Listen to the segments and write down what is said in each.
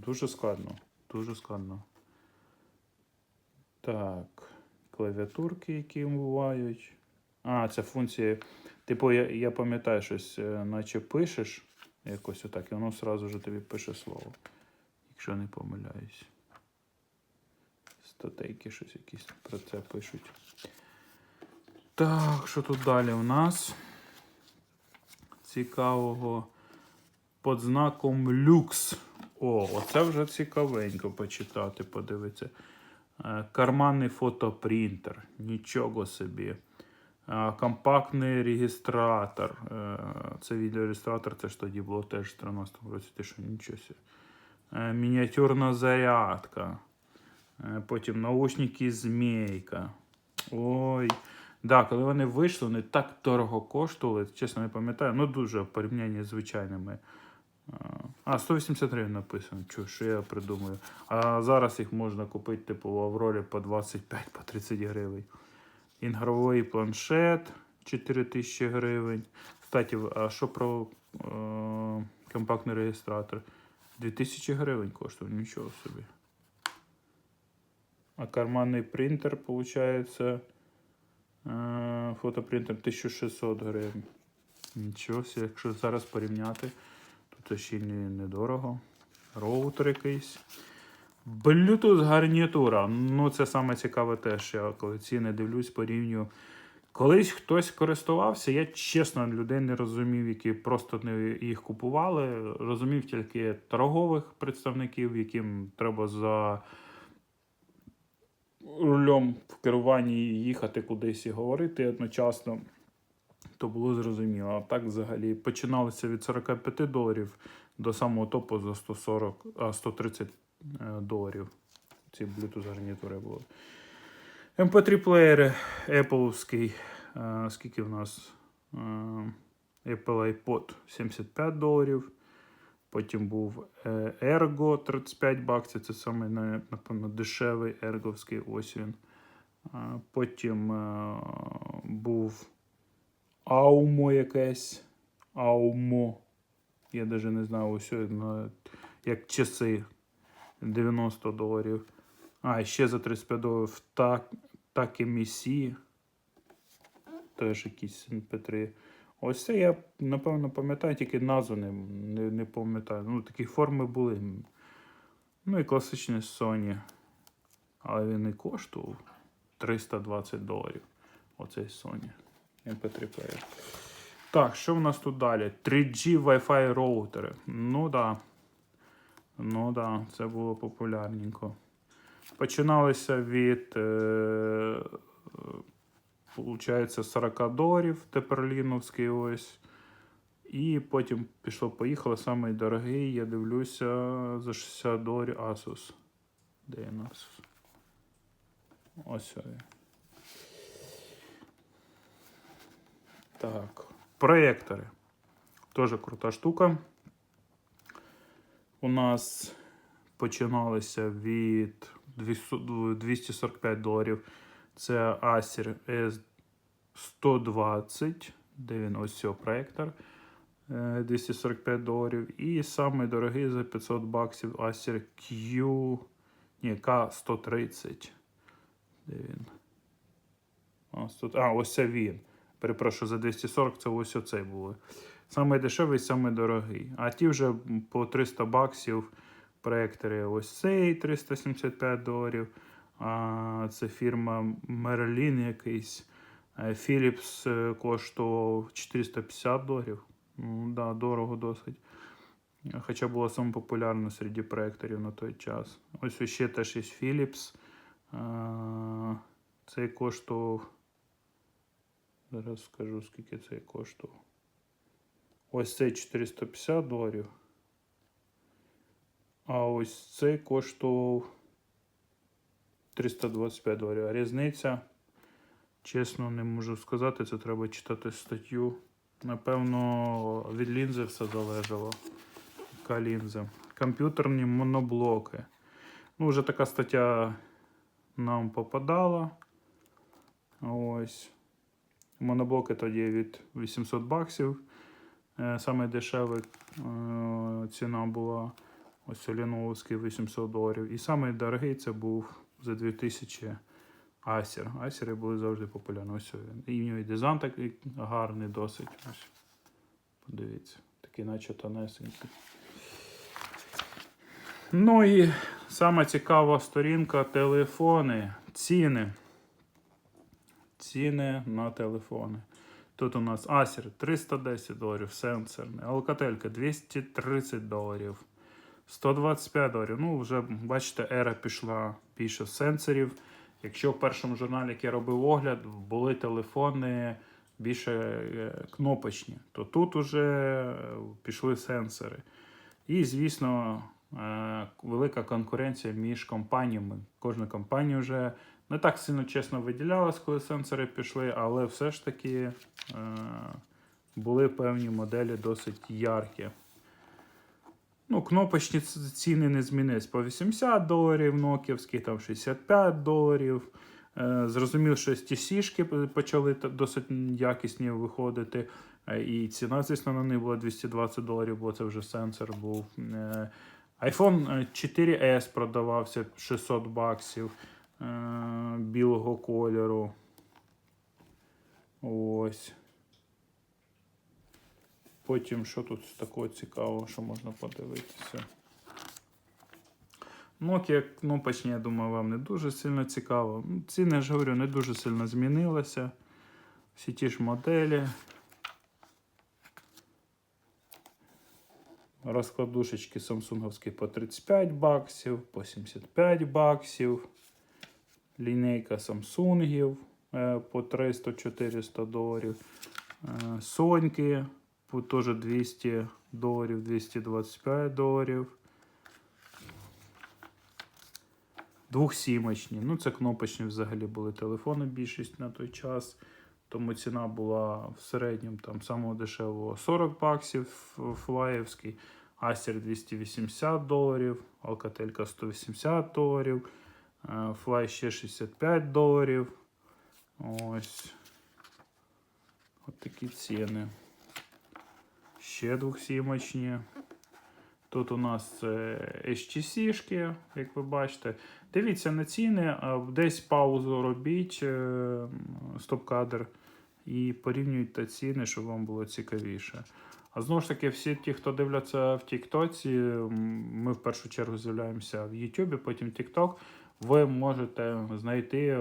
дуже складно. Дуже складно. Так. Клавіатурки, які бувають. А, це функції. Типу, я, я пам'ятаю щось, е, наче пишеш якось отак, і воно одразу ж тобі пише слово. Якщо не помиляюсь. Статейки щось якісь про це пишуть. Так, що тут далі у нас? Цікавого під знаком люкс. О, оце вже цікавенько почитати, подивитися. Е, Карманний фотопринтер. Нічого собі. Е, Компактний регістратор. Е, Це відеореєстратор, це ж тоді було теж в 13 році, ти що нічого Мініатюрна зарядка. Потім наушники змійка. Ой. Да, коли вони вийшли, вони так дорого коштували, чесно не пам'ятаю. Ну дуже в порівнянні з звичайними. А, А, 180 гривень написано. Чу, що я придумаю. А зараз їх можна купити, типу, в Аврорі по 25, по 30 гривень. Ігровий планшет 4000 гривень. Кстати, а що про е, компактний реєстратор? 2000 гривень коштує, нічого собі. А карманний принтер, виходить, е, фотопринтер 1600 гривень. Нічого якщо зараз порівняти, то ще недорого. Роутер якийсь. Bluetooth гарнітура. Ну, це саме цікаве теж. Я коли ціни дивлюсь, порівнюю. Колись хтось користувався, я чесно людей не розумів, які просто не їх купували. Розумів тільки торгових представників, яким треба за рулем в керуванні їхати кудись і говорити одночасно, то було зрозуміло. А так взагалі починалося від 45 доларів до самого топу за 140, а 130 е, доларів. Ці Bluetooth гарнітури були. MP3 плеєри Apple'овський. е, Скільки в нас? Е, Apple iPod 75 доларів. Потім був Ergo 35 баксів. Це саме, напевно, дешевий ерговський. Ось він. Потім був Aumo якесь. Aumo. Я навіть не знаю, ось як часи 90 доларів. А, ще за 35 доларів так, так і Місі. Теж якісь MP3. Ось це я, напевно, пам'ятаю, тільки назву не, не, не пам'ятаю. Ну, такі форми були. Ну і класичний Sony. Але він і коштував 320 доларів. Оцей Sony. MP3 плеєр. Так, що в нас тут далі? 3G Wi-Fi роутери. Ну да. Ну да, це було популярненько. Починалося від. Е, Получається 40 доларів теперліновський ось. І потім пішло-поїхало. Самий дорогий, я дивлюся, за 60 доларів Asus. Де він Asus? Ось Так. Проєктори. Теж крута штука. У нас починалися від 245 доларів. Це Acer S120, де він ось цього проєктор. е, 245 доларів. І самий дорогий за 500 баксів Acer Q. Ні, K130. Де він? А, 100 а, ось це він. Перепрошую, за 240 це ось оцей були. Самий дешевий, самий дорогий. А ті вже по 300 баксів проєктори ось цей 375 доларів. А, це фірма Merlin якийсь. Е, Philips е, коштував 450 доларів. Ну, да, дорого досить. Хоча було саме популярно серед проєкторів на той час. Ось ще теж є Philips. А, Цей коштував. Зараз скажу, скільки цей коштував. Ось цей 450 доларів. А ось цей коштував 325 доларів. А різниця, чесно, не можу сказати, це треба читати статтю. Напевно, від лінзи все залежало. Яка лінза. Комп'ютерні моноблоки. Ну, вже така стаття нам попадала. Ось. Моноблоки тоді від 800 баксів. Е, Саме дешева е, ціна була. Ось Ліновський 800 доларів. І самий дорогий це був за 2000 Acer. Асери були завжди популярні. Ось. І нього і дизайн такий гарний досить. Ось. Подивіться. Такий наче тонесенький. Ну і сама цікава сторінка телефони. Ціни. Ціни на телефони. Тут у нас Acer 310 доларів, сенсорний, Alcatel 230 доларів, 125 доларів. Ну, вже бачите, ера пішла більше сенсорів. Якщо в першому журналі, який я робив огляд, були телефони більше е, кнопочні, то тут уже е, пішли сенсори. І, звісно, е, велика конкуренція між компаніями. Кожна компанія вже не так сильно чесно виділялась, коли сенсори пішли, але все ж таки е, були певні моделі досить яркі. Ну, кнопочні ціни не змінились по 80 доларів, ноківські, там 65 доларів. Е, Зрозумів, що STC-шки почали досить якісні виходити. Е, І ціна, звісно, на них була 220 доларів, бо це вже сенсор був. Е, iPhone 4S продавався 600 баксів е, білого кольору. Ось. Потім, що тут такого цікавого, що можна подивитися. Nokia кнопочні, я думаю, вам не дуже сильно цікаво. Ну, Ціни, я ж говорю, не дуже сильно змінилися. Всі ті ж моделі. Розкладушечки самсунговські по 35 баксів, по 75 баксів. Лінійка Самсунгів е, по 300-400 доларів. Е, Соньки по теж 200 доларів, 225 доларів. Двохсімочні. Ну, це кнопочні взагалі були телефони більшість на той час. Тому ціна була в середньому там самого дешевого 40 баксів флаєвський, Acer 280 доларів, Alcatel 180 доларів, Fly ще 65 доларів. Ось. От такі ціни. Ще двохсімочні. Тут у нас е, HTC-шки, як ви бачите. Дивіться на ціни, десь паузу робіть, е, стоп-кадр, і порівнюйте ціни, щоб вам було цікавіше. А знову ж таки, всі ті, хто дивляться в Тіктоці, ми в першу чергу з'являємося в Ютубі, потім TikTok. Ви можете знайти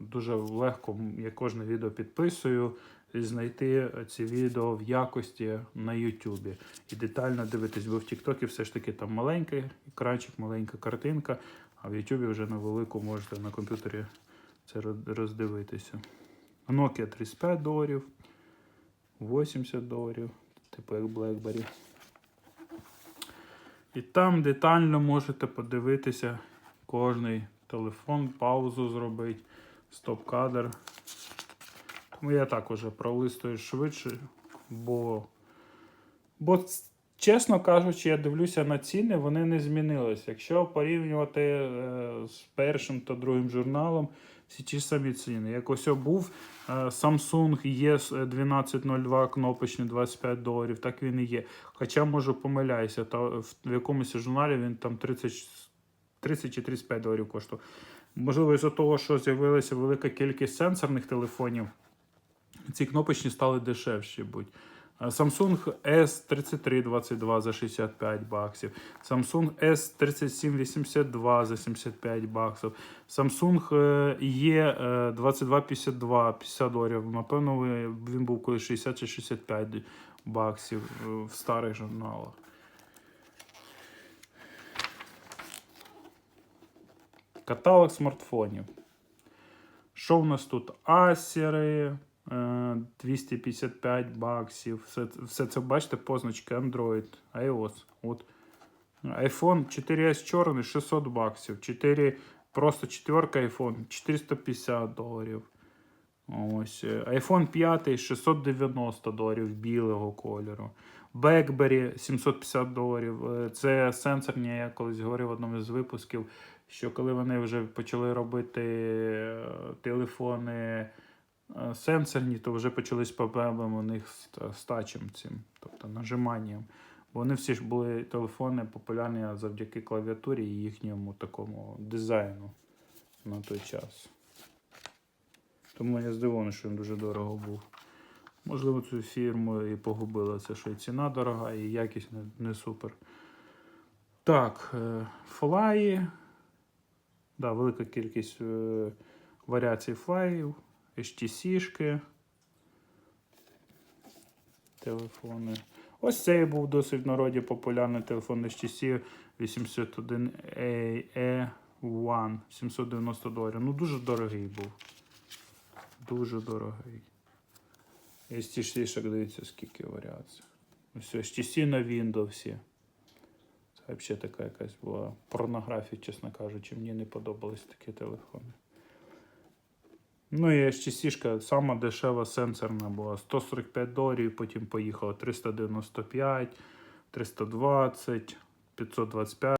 дуже легко, я кожне відео підписую, знайти ці відео в якості на Ютубі і детально дивитись, бо в Тіктокі все ж таки там маленький екранчик, маленька картинка, а в Ютубі вже на велику можете на комп'ютері це роздивитися. Nokia 35 доларів, 80 доларів, типу як BlackBerry. І там детально можете подивитися кожний телефон, паузу зробити, стоп-кадр. Тому я так уже пролистую швидше, бо, бо чесно кажучи, я дивлюся на ціни, вони не змінилися. Якщо порівнювати е, з першим та другим журналом, всі ті самі ціни. Як ось був е, Samsung ES 1202 кнопочний 25 доларів, так він і є. Хоча можу помиляюся, та в якомусь журналі він там 30, 30 чи 35 доларів коштував. Можливо, із-за того, що з'явилася велика кількість сенсорних телефонів, ці кнопочні стали дешевші будь. Samsung S3322 за 65 баксів, Samsung S3782 за 75 баксів, Samsung е, E2252 50 доларів. Напевно, він був колись 60 чи 65 баксів е, в старих журналах. Каталог смартфонів. Що в нас тут? Асери е, 255 баксів. Все, все це, бачите, позначки Android, iOS. От. iPhone 4S чорний 600 баксів. 4, просто четверка iPhone 450 доларів. Ось. е, iPhone 5 690 доларів білого кольору. BlackBerry 750 доларів. Е, Це сенсорні, я колись говорив в одному з випусків, що коли вони вже почали робити е, телефони е, сенсорні, то вже почались проблеми у них з, з тачем цим, тобто нажиманням. Вони всі ж були телефони популярні завдяки клавіатурі і їхньому такому дизайну на той час. Тому я здивований, що він дуже дорого був. Можливо, цю фірму і погубила це, що і ціна дорога, і якість не, не супер. Так, е, флаї. Да, велика кількість е, варіацій флаїв, HTC-шки. Телефони. Ось цей був досить в народі популярний телефон HTC 81 E1 790 доларів. Ну, дуже дорогий був. Дуже дорогий. HTC-шок, дивіться, скільки варіацій. Ось HTC на Windows. Взагалі така якась була порнографія, чесно кажучи. Мені не подобались такі телефони. Ну і HTC, сама дешева сенсорна була 145 доларів, потім поїхала 395, 320, 525.